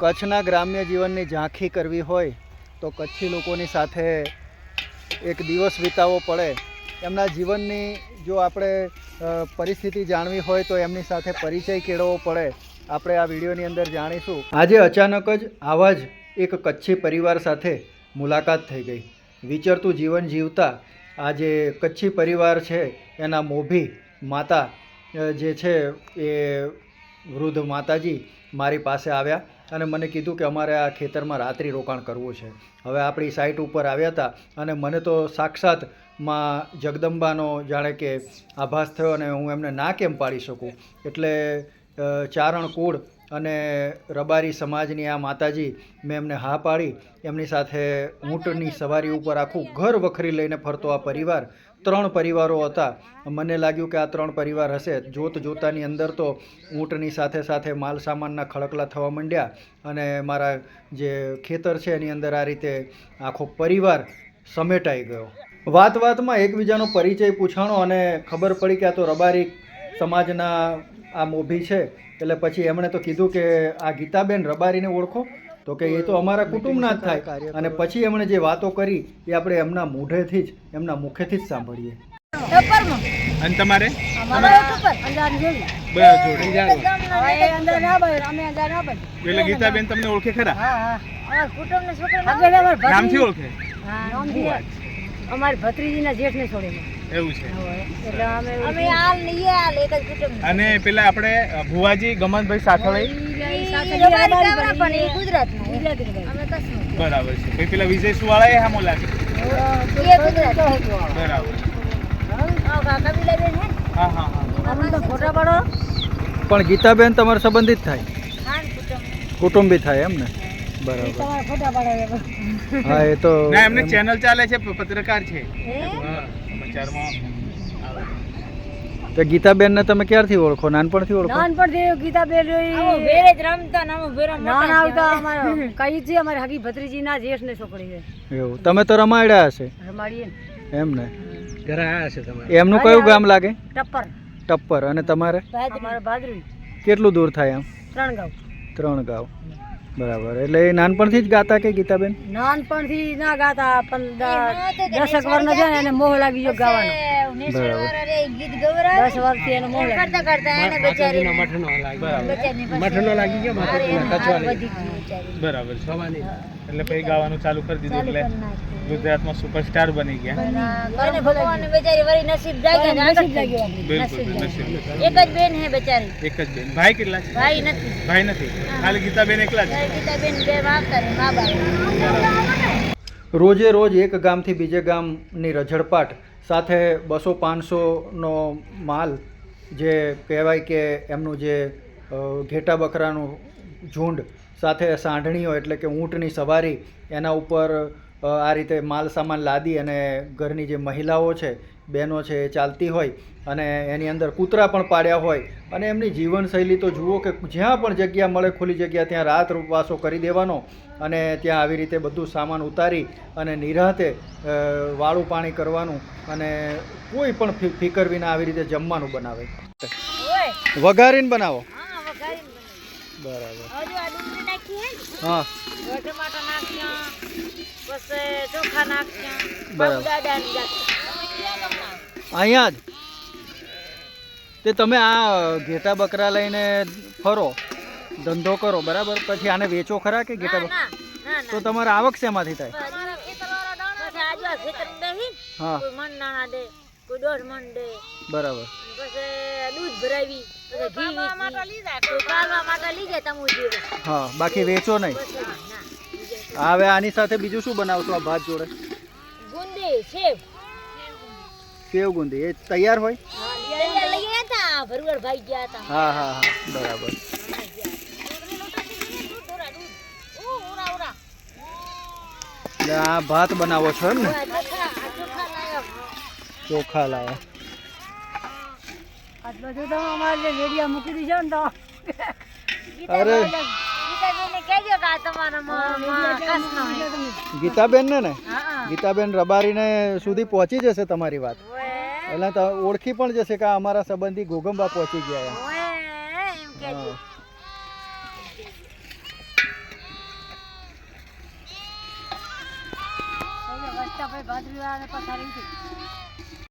કચ્છના ગ્રામ્ય જીવનની ઝાંખી કરવી હોય તો કચ્છી લોકોની સાથે એક દિવસ વિતાવવો પડે. એમના જીવનની જો આપણે પરિસ્થિતિ જાણવી હોય તો એમની સાથે પરિચય કેળવવો પડે. આપણે આ વિડીયોની અંદર જાણીશું. આજે અચાનક જ આવા જ એક કચ્છી પરિવાર સાથે મુલાકાત થઈ ગઈ. વિચરતું જીવન જીવતા આ જે કચ્છી પરિવાર છે, એના મોભી માતા જે છે એ વૃદ્ધ માતાજી મારી પાસે આવ્યા. અને મને કીધું કે અમારે આ ખેતરમાં રાત્રિ રોકાણ કરવું છે. હવે આપણી સાઇટ ઉપર આવ્યા હતા અને મને તો સાક્ષાતમાં જગદંબાનો જાણે કે આભાસ થયો અને હું એમને ના કેમ પાડી શકું? એટલે ચારણ કુળ અને રબારી સમાજની આ માતાજી મેં એમને હા પાડી. એમની સાથે ઊંટની સવારી ઉપર આખું ઘર વખરી લઈને ફરતો આ પરિવાર. ત્રણ પરિવારો હતા. મને લાગ્યું કે આ ત્રણ પરિવાર હશે. જોત જોતાની અંદર તો ઊંટની સાથે સાથે માલ સામાનના ખડકલા થવા માંડ્યા અને મારા જે ખેતર છે એની અંદર આ રીતે આખો પરિવાર સમેટાઈ ગયો. વાત વાતમાં એકબીજાનો પરિચય પૂછાણો અને ખબર પડી કે આ તો રબારી સમાજના આ મોભી છે. એટલે પછી એમણે તો કીધું કે આ ગીતાબેન રબારીને ઓળખો. તો કે એ તો અમારા કુટુંબના જ થાય. અને પછી એમણે જે વાતો કરી એ આપણે એમના મોઢેથી જ એમના મુખેથી જ સાંભળીએ. અને તમારે. એટલે ગીતાબેન તમને ઓળખે ખરા? હા, હા. અમારા ના જેઠ અમારા નામથી ઓળખે? હા, ભત્રીજીના જેઠને છોડીને. એવું છે. અમે અમે હાલ નહીં હાલ એક જ કુટુંબ અને પેલા આપણે ભુવાજી ગમનભાઈ કચ્છના. બરાબર છે. પેલા વિજય સુવાળા એ હામો લાગે બરાબર. પણ ગીતાબેન તમારે સંબંધિત થાય. કુટુંબ. કુટુંબી થાય એમ ને? બરાબર. હા એ તો ના એમને ચેનલ ચાલે છે પત્રકાર છે. હે ગીતાબેન ને તો ગીતાબેનને તમે ક્યારથી ઓળખો? નાનપણથી ઓળખો? નાનપણથી ગીતા બેન ભેરે જ રમતા ને અમે ભેરા ના આવતા અમારા કઈ છે અમારી હગી ભત્રીજીના જેઠને છોકરી છે. એવું. તમે તો રમાડ્યા હશે. રમાડીએ એમ ને? ઘરે આયા છે તમારે? એમનું કયું ગામ લાગે? ટપ્પર. ટપ્પર. અને તમારે? કેટલું દૂર થાય એમ? ત્રણ ગાવ. ત્રણ ગામ બરાબર. એટલે એ નાનપણથી જ ગાતા કે ગીતાબેન? નાનપણથી ના ગાતા પણ દસક વર્ષનો છે ને એને મોહ લાગી ગયો ગાવાનો. બરાબર. દસ વર્ષથી એને મોહ લાગી મઠનો લાગી ગયો. બરાબર છે એટલે પછી ગાવાનું ચાલુ કરી દીધું એટલે ગુજરાતમાં સુપરસ્ટાર બની ગયા. ભગવાન બેચારી વળી નસીબ જાગ્યા ને આગળ બિલકુલ નસીબ એક જ બેન હે બેચારી. એક જ બેન. ભાઈ કેટલા છે? ભાઈ નથી. ભાઈ નથી. ખાલી ગીતાબેન એકલા જ. ગીતાબેન બે વાવતા મા બાપ. રોજે રોજ એક ગામથી બીજે ગામની રઝળપાટ સાથે બસો પાંચસોનો માલ જે કહેવાય કે એમનું જે ઘેટા બકરાનું ઝુંડ સાથે સાંઢણીઓ એટલે કે ઊંટની સવારી એના ઉપર આ રીતે માલ સામાન લાદી અને ઘરની જે મહિલાઓ છે બહેનો છે એ ચાલતી હોય અને એની અંદર કૂતરા પણ પાડ્યા હોય અને એમની જીવનશૈલી તો જુઓ કે જ્યાં પણ જગ્યા મળે ખુલ્લી જગ્યા ત્યાં રાત વાસો કરી દેવાનો અને ત્યાં આવી રીતે બધું સામાન ઉતારી અને નિરાતે વાળું પાણી કરવાનું અને કોઈ પણ ફિકર વિના આવી રીતે જમવાનું બનાવે. વઘારીને બનાવો. બરાબર. હે. ને હા હવે નાખ્યા પછી ચોખા નાખ્યા. બરાબર. અહીંયા જ. તે તમે આ ઘેટા બકરા લઈને ફરો ધંધો કરો બરાબર? પછી આને વેચો ખરા કે ઘેટા બકરા? તો તમારે આવક શેમાંથી થાય? હા. કોઈ મણ દે કોઈ દોઢ મણ દે. બરાબર. પછી દૂધ ભરાવી હા બાકી વેચો નહીં. હવે આની સાથે બીજું શું બનાવશો આ ભાત જોડે? ગુંદી સેવ. સેવ ગુંદી એ તૈયાર હોય? તૈયાર લઈ ગયા હતા ભરવડ ભાઈ ગયા હતા હા હા હા બરાબર. આ ભાત બનાવો છો એમ ને? ચોખા લાયા. અરે. ગીતાબેન ને ને ગીતાબેન. રબારીને સુધી પહોંચી જશે તમારી વાત. એટલે ઓળખી પણ જશે કે અમારા સંબંધી ગોગંબા પહોંચી ગયા પથારી